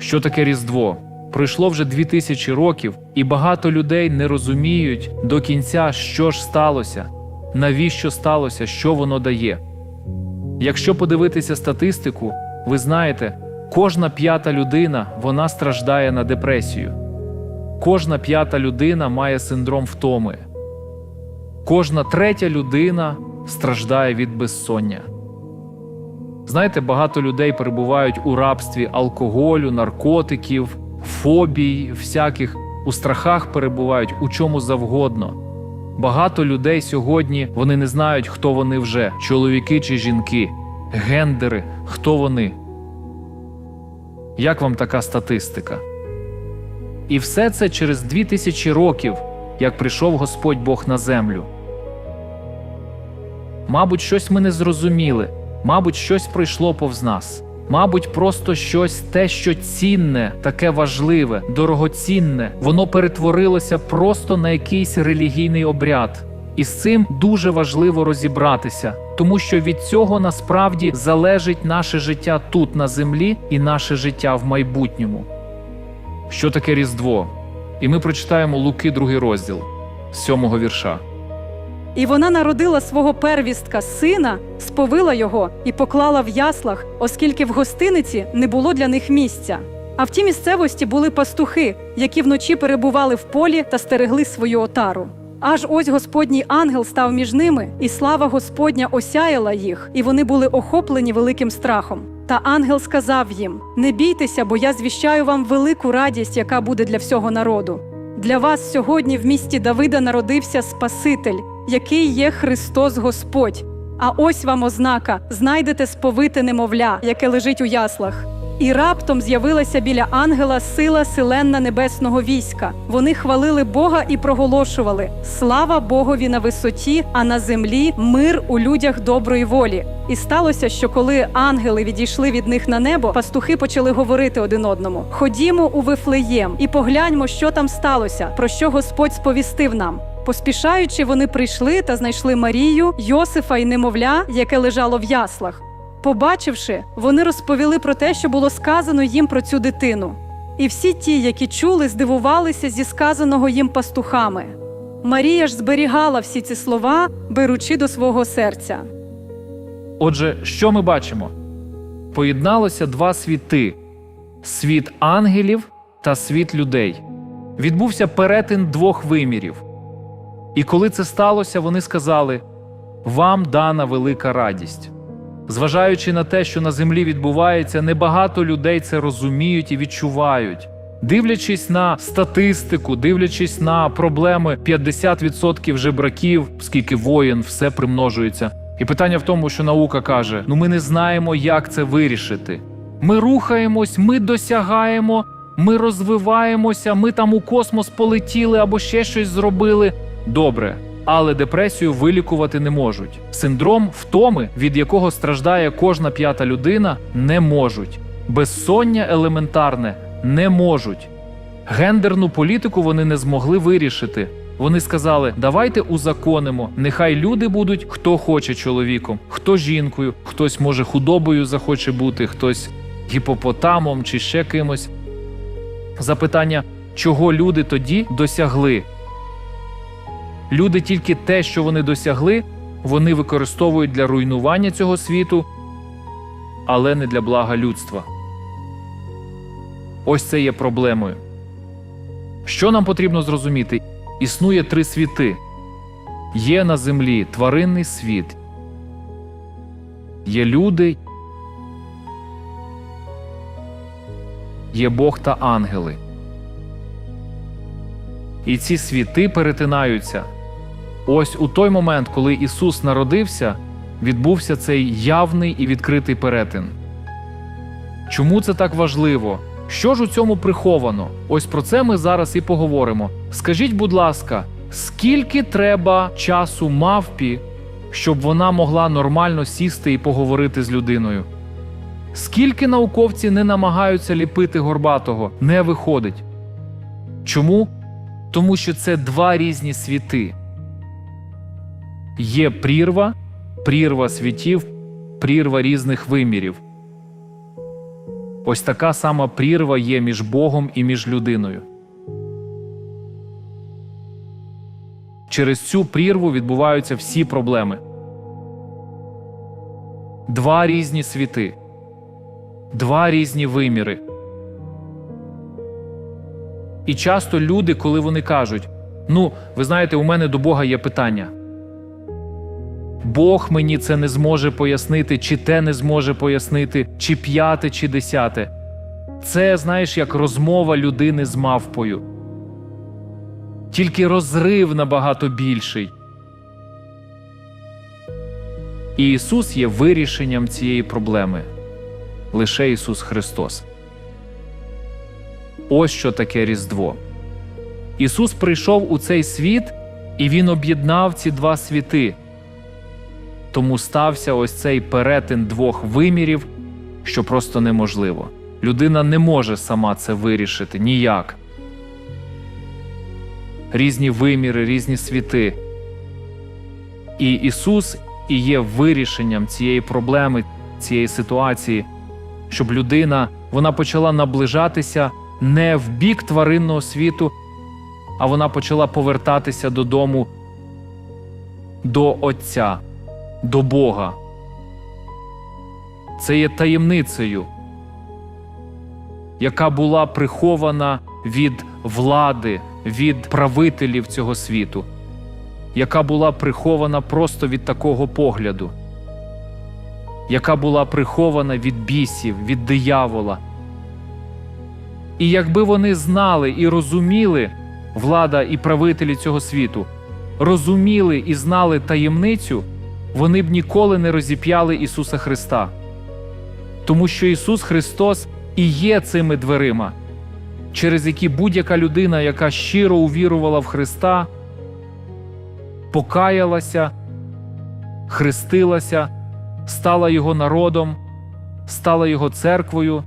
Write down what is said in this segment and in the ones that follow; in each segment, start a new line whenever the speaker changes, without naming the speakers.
Що таке Різдво? Пройшло вже дві тисячі років, і багато людей не розуміють до кінця, що ж сталося, навіщо сталося, що воно дає. Якщо подивитися статистику, ви знаєте, кожна п'ята людина вона страждає на депресію. Кожна п'ята людина має синдром втоми. Кожна третя людина страждає від безсоння. Знаєте, багато людей перебувають у рабстві алкоголю, наркотиків, фобій, всяких у страхах перебувають у чому завгодно. Багато людей сьогодні вони не знають, хто вони вже чоловіки чи жінки, гендери, хто вони. Як вам така статистика? І все це через дві тисячі років, як прийшов Господь Бог на землю. Мабуть, щось ми не зрозуміли, мабуть, щось пройшло повз нас. Мабуть, просто щось те, що цінне, таке важливе, дорогоцінне, воно перетворилося просто на якийсь релігійний обряд. І з цим дуже важливо розібратися, тому що від цього насправді залежить наше життя тут на землі і наше життя в майбутньому. Що таке Різдво? І ми прочитаємо Луки, другий розділ, сьомого вірша.
І вона народила свого первістка сина, сповила його і поклала в яслах, оскільки в гостиниці не було для них місця. А в тій місцевості були пастухи, які вночі перебували в полі та стерегли свою отару. Аж ось Господній ангел став між ними, і слава Господня осяяла їх, і вони були охоплені великим страхом. Та ангел сказав їм: Не бійтеся, бо я звіщаю вам велику радість, яка буде для всього народу. Для вас сьогодні в місті Давида народився Спаситель, який є Христос Господь. А ось вам ознака: знайдете сповите немовля, яке лежить у яслах. І раптом з'явилася біля ангела сила силенна небесного війська. Вони хвалили Бога і проголошували: Слава Богові на висоті, а на землі мир у людях доброї волі. І сталося, що коли ангели відійшли від них на небо, пастухи почали говорити один одному: Ходімо у Вифлеєм і погляньмо, що там сталося, про що Господь сповістив нам. Поспішаючи, вони прийшли та знайшли Марію, Йосифа і немовля, яке лежало в яслах. Побачивши, вони розповіли про те, що було сказано їм про цю дитину. І всі ті, які чули, здивувалися зі сказаного їм пастухами. Марія ж зберігала всі ці слова, беручи до свого серця.
Отже, що ми бачимо? Поєдналося два світи: світ ангелів та світ людей. Відбувся перетин двох вимірів. І коли це сталося, вони сказали: Вам дана велика радість. Зважаючи на те, що на землі відбувається, небагато людей це розуміють і відчувають. Дивлячись на статистику, дивлячись на проблеми 50% жебраків, скільки воїн, все примножується. І питання в тому, що наука каже: ну ми не знаємо, як це вирішити. Ми рухаємось, ми досягаємо, ми розвиваємося, ми там у космос полетіли або ще щось зробили. Добре, але депресію вилікувати не можуть. Синдром втоми, від якого страждає кожна п'ята людина, не можуть. Безсоння елементарне не можуть. Гендерну політику вони не змогли вирішити. Вони сказали: давайте узаконимо. Нехай люди будуть, хто хоче чоловіком, хто жінкою, хтось може худобою захоче бути, хтось гіпопотамом чи ще кимось. Запитання, чого люди тоді досягли? Люди тільки те, що вони досягли, вони використовують для руйнування цього світу, але не для блага людства. Ось це є проблемою. Що нам потрібно зрозуміти? Існує три світи. Є на землі тваринний світ, є люди, є Бог та ангели. І ці світи перетинаються. Ось у той момент, коли Ісус народився, відбувся цей явний і відкритий перетин. Чому це так важливо? Що ж у цьому приховано? Ось про це ми зараз і поговоримо. Скажіть, будь ласка, скільки треба часу мавпі, щоб вона могла нормально сісти і поговорити з людиною? Скільки науковці не намагаються ліпити горбатого, не виходить. Чому? Тому що це два різні світи. Є прірва, прірва світів, прірва різних вимірів. Ось така сама прірва є між Богом і між людиною. Через цю прірву відбуваються всі проблеми. Два різні світи, два різні виміри. І часто люди, коли вони кажуть: ну, ви знаєте, у мене до Бога є питання. Бог мені це не зможе пояснити, чи те не зможе пояснити, чи п'яте, чи десяте. Це, знаєш, як розмова людини з мавпою. Тільки розрив набагато більший. І Ісус є вирішенням цієї проблеми. Лише Ісус Христос. Ось що таке Різдво. Ісус прийшов у цей світ, і Він об'єднав ці два світи. Тому стався ось цей перетин двох вимірів, що просто неможливо. Людина не може сама це вирішити ніяк. Різні виміри, різні світи. І Ісус і є вирішенням цієї проблеми, цієї ситуації, щоб людина вона почала наближатися не в бік тваринного світу, а вона почала повертатися додому до Отця, до Бога. Це є таємницею, яка була прихована від влади, від правителів цього світу, яка була прихована просто від такого погляду, яка була прихована від бісів, від диявола. І якби вони знали і розуміли влада і правителі цього світу, розуміли і знали таємницю, вони б ніколи не розіп'яли Ісуса Христа. Тому що Ісус Христос і є цими дверима, через які будь-яка людина, яка щиро увірувала в Христа, покаялася, хрестилася, стала Його народом, стала Його церквою,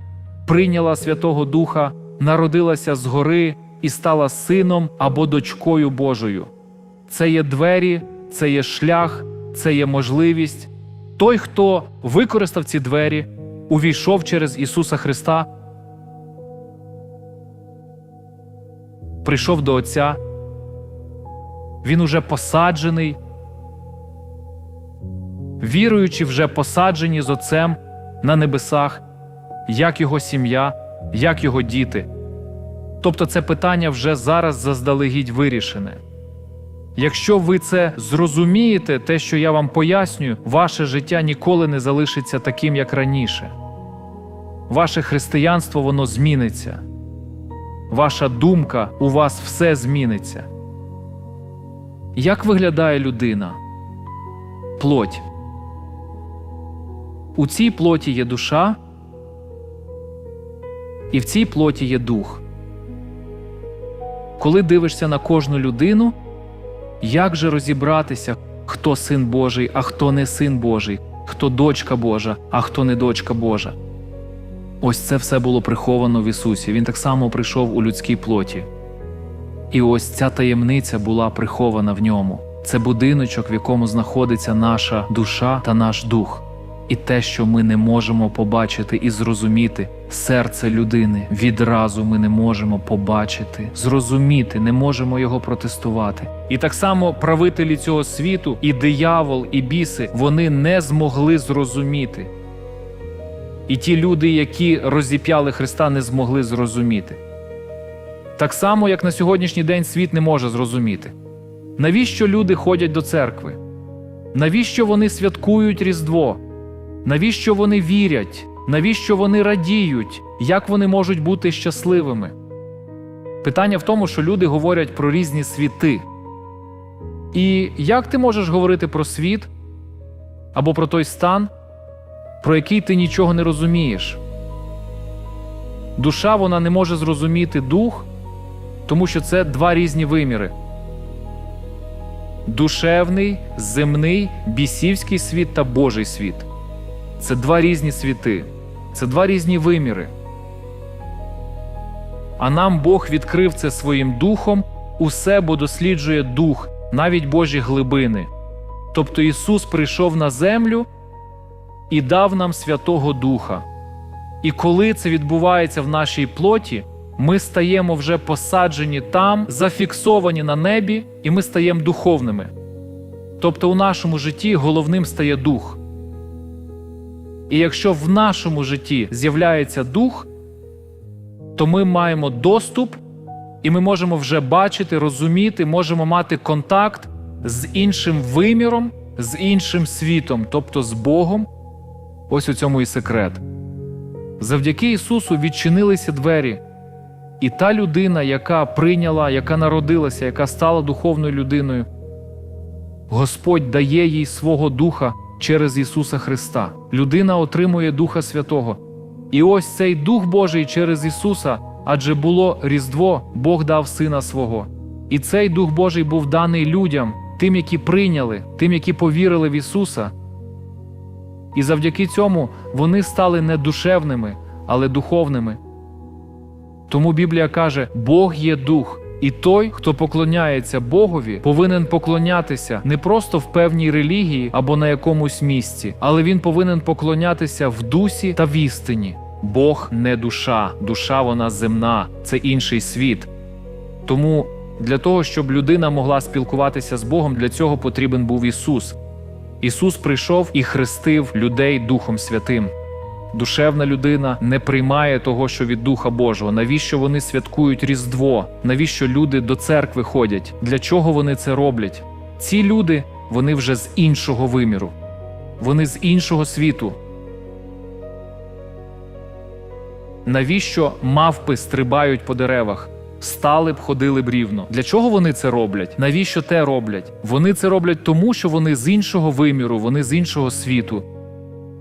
прийняла Святого Духа, народилася згори і стала сином або дочкою Божою. Це є двері, це є шлях, це є можливість. Той, хто використав ці двері, увійшов через Ісуса Христа, прийшов до Отця, Він уже посаджений, віруючи, вже посаджені з Отцем на небесах, як його сім'я, як його діти. Тобто це питання вже зараз заздалегідь вирішене. Якщо ви це зрозумієте, те, що я вам пояснюю, ваше життя ніколи не залишиться таким, як раніше. Ваше християнство воно зміниться. Ваша думка у вас все зміниться. Як виглядає людина? Плоть. У цій плоті є душа, і в цій плоті є дух. Коли дивишся на кожну людину, як же розібратися, хто син Божий, а хто не син Божий, хто дочка Божа, а хто не дочка Божа? Ось це все було приховано в Ісусі. Він так само прийшов у людській плоті. І ось ця таємниця була прихована в ньому. Це будиночок, в якому знаходиться наша душа та наш дух. І те, що ми не можемо побачити і зрозуміти, серце людини відразу ми не можемо побачити, зрозуміти, не можемо його протестувати. І так само правителі цього світу, і диявол, і біси, вони не змогли зрозуміти. І ті люди, які розіп'яли Христа, не змогли зрозуміти. Так само, як на сьогоднішній день світ не може зрозуміти. Навіщо люди ходять до церкви? Навіщо вони святкують Різдво? Навіщо вони вірять? Навіщо вони радіють? Як вони можуть бути щасливими? Питання в тому, що люди говорять про різні світи. І як ти можеш говорити про світ або про той стан, про який ти нічого не розумієш? Душа вона не може зрозуміти дух, тому що це два різні виміри. Душевний, земний, бісівський світ та Божий світ. Це два різні світи, це два різні виміри. А нам Бог відкрив це своїм духом, усе бо досліджує дух, навіть Божі глибини. Тобто Ісус прийшов на землю і дав нам Святого Духа. І коли це відбувається в нашій плоті, ми стаємо вже посаджені там, зафіксовані на небі, і ми стаємо духовними. Тобто у нашому житті головним стає дух. І якщо в нашому житті з'являється дух, то ми маємо доступ, і ми можемо вже бачити, розуміти, можемо мати контакт з іншим виміром, з іншим світом, тобто з Богом. Ось у цьому і секрет. Завдяки Ісусу відчинилися двері. І та людина, яка прийняла, яка народилася, яка стала духовною людиною, Господь дає їй свого Духа через Ісуса Христа. Людина отримує Духа Святого. І ось цей Дух Божий через Ісуса, адже було Різдво, Бог дав Сина свого. І цей Дух Божий був даний людям, тим, які прийняли, тим, які повірили в Ісуса. І завдяки цьому вони стали не душевними, але духовними. Тому Біблія каже: Бог є дух, і той, хто поклоняється Богові, повинен поклонятися не просто в певній релігії або на якомусь місці, але він повинен поклонятися в дусі та в істині. Бог не душа, душа вона земна, це інший світ. Тому для того, щоб людина могла спілкуватися з Богом, для цього потрібен був Ісус. Ісус прийшов і хрестив людей Духом Святим. Душевна людина не приймає того, що від Духа Божого. Навіщо вони святкують Різдво? Навіщо люди до церкви ходять? Для чого вони це роблять? Ці люди вони вже з іншого виміру, вони з іншого світу. Навіщо мавпи стрибають по деревах? Стали б, ходили б рівно. Для чого вони це роблять? Навіщо те роблять? Вони це роблять тому, що вони з іншого виміру, вони з іншого світу.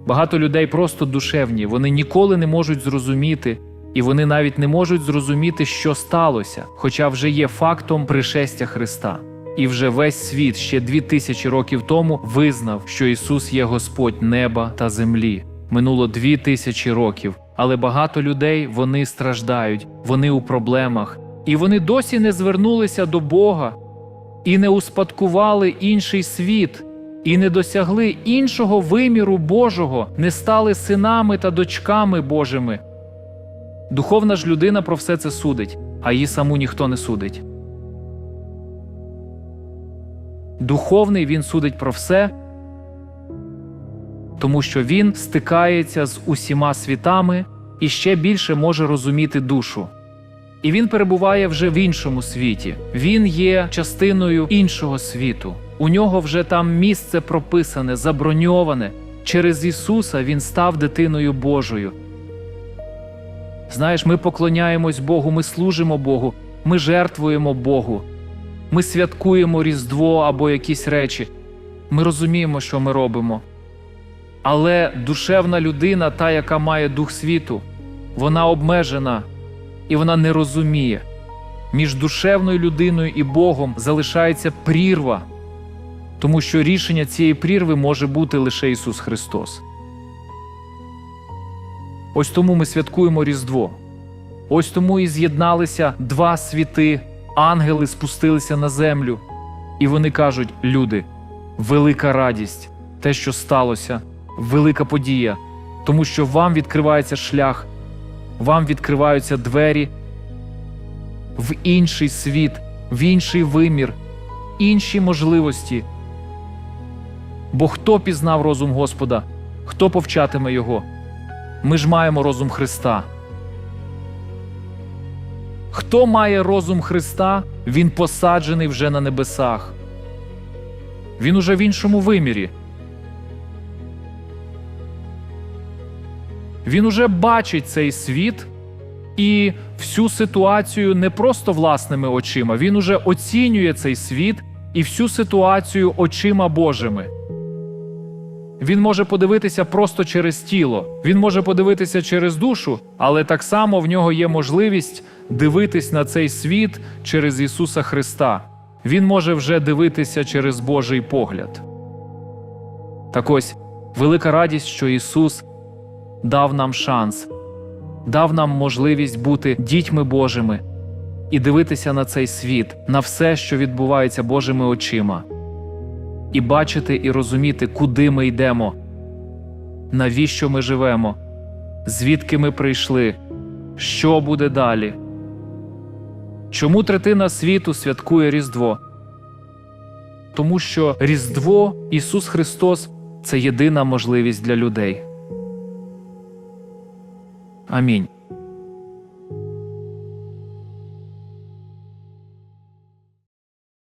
Багато людей просто душевні, вони ніколи не можуть зрозуміти, і вони навіть не можуть зрозуміти, що сталося, хоча вже є фактом пришестя Христа. І вже весь світ ще дві тисячі років тому визнав, що Ісус є Господь неба та землі. Минуло дві тисячі років, але багато людей вони страждають, вони у проблемах, і вони досі не звернулися до Бога і не успадкували інший світ і не досягли іншого виміру Божого, не стали синами та дочками Божими. Духовна ж людина про все це судить, а її саму ніхто не судить. Духовний він судить про все, тому що він стикається з усіма світами і ще більше може розуміти душу. І він перебуває вже в іншому світі. Він є частиною іншого світу. У нього вже там місце прописане, заброньоване. Через Ісуса Він став дитиною Божою. Знаєш, ми поклоняємось Богу, ми служимо Богу, ми жертвуємо Богу, ми святкуємо Різдво або якісь речі. Ми розуміємо, що ми робимо. Але душевна людина, та, яка має дух світу, вона обмежена і вона не розуміє. Між душевною людиною і Богом залишається прірва, тому що рішення цієї прірви може бути лише Ісус Христос. Ось тому ми святкуємо Різдво. Ось тому і з'єдналися два світи, ангели спустилися на землю, і вони кажуть: люди, велика радість, те, що сталося, велика подія, тому що вам відкривається шлях, вам відкриваються двері в інший світ, в інший вимір, інші можливості. Бо хто пізнав розум Господа, хто повчатиме Його? Ми ж маємо розум Христа. Хто має розум Христа, він посаджений вже на небесах. Він уже в іншому вимірі. Він уже бачить цей світ і всю ситуацію не просто власними очима. Він уже оцінює цей світ і всю ситуацію очима Божими. Він може подивитися просто через тіло, він може подивитися через душу, але так само в нього є можливість дивитись на цей світ через Ісуса Христа. Він може вже дивитися через Божий погляд. Так ось велика радість, що Ісус дав нам шанс, дав нам можливість бути дітьми Божими і дивитися на цей світ, на все, що відбувається Божими очима і бачити і розуміти, куди ми йдемо, навіщо ми живемо, звідки ми прийшли, що буде далі. Чому третина світу святкує Різдво? Тому що Різдво Ісус Христос це єдина можливість для людей. Амінь.